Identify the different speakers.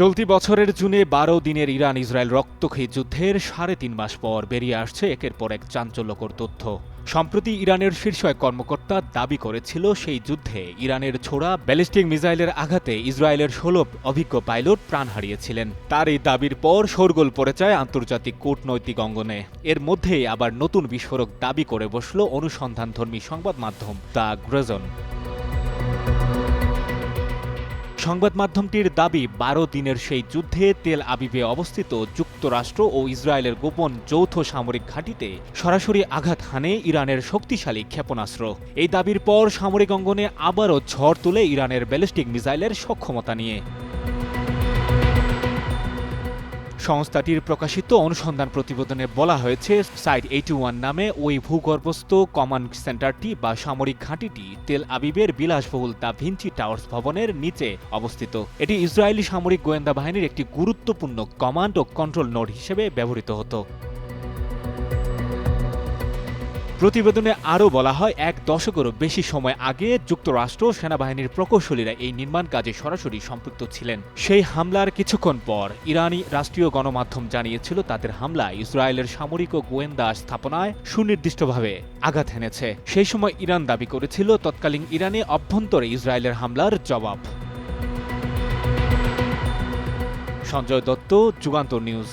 Speaker 1: চলতি বছরের জুনে বারো দিনের ইরান ইসরায়েল রক্তক্ষয়ী যুদ্ধের সাড়ে তিন মাস পর বেরিয়ে আসছে একের পর এক চাঞ্চল্যকর তথ্য। সম্প্রতি ইরানের শীর্ষ এক কর্মকর্তা দাবি করেছিল সেই যুদ্ধে ইরানের ছোড়া ব্যালিস্টিক মিসাইলের আঘাতে ইসরায়েলের ষোলো অভিজ্ঞ পাইলট প্রাণ হারিয়েছিলেন। তার এই দাবির পর শোরগোল পড়ে যায় আন্তর্জাতিক কূটনৈতিক অঙ্গনে। এর মধ্যেই আবার নতুন বিস্ফোরক দাবি করে বসল অনুসন্ধানধর্মী সংবাদ মাধ্যম দ্য গ্রেজন। সংবাদ মাধ্যমটির দাবি, বারো দিনের সেই যুদ্ধে তেল আবিবে অবস্থিত যুক্তরাষ্ট্র ও ইসরায়েলের গোপন যৌথ সামরিক ঘাঁটিতে সরাসরি আঘাত হানে ইরানের শক্তিশালী ক্ষেপণাস্ত্র। এই দাবির পর সামরিক অঙ্গনে আবারও ঝড় তুলে ইরানের ব্যালিস্টিক মিসাইলের সক্ষমতা নিয়ে। সংস্থাটির প্রকাশিত অনুসন্ধান প্রতিবেদনে বলা হয়েছে, সাইট এইটি ওয়ান নামে ওই ভূগর্ভস্থ কমান্ড সেন্টারটি বা সামরিক ঘাঁটিটি তেল আবিবের বিলাসবহুল দা ভিঞ্চি টাওয়ার্স ভবনের নিচে অবস্থিত। এটি ইসরায়েলি সামরিক গোয়েন্দা বাহিনীর একটি গুরুত্বপূর্ণ কমান্ড ও কন্ট্রোল নোড হিসেবে ব্যবহৃত হতো। প্রতিবেদনে আরও বলা হয়, এক দশকেরও বেশি সময় আগে যুক্তরাষ্ট্র সেনাবাহিনীর প্রকৌশলীরা এই নির্মাণ কাজে সরাসরি সম্পৃক্ত ছিলেন। সেই হামলার কিছুক্ষণ পর ইরানি রাষ্ট্রীয় গণমাধ্যম জানিয়েছিল, তাদের হামলা ইসরায়েলের সামরিক ও গোয়েন্দা স্থাপনায় সুনির্দিষ্টভাবে আঘাত হেনেছে সেই সময় ইরান দাবি করেছিল, তৎকালীন ইরানে অভ্যন্তরে ইসরায়েলের হামলার জবাব। সঞ্জয় দত্ত, যুগান্তর নিউজ।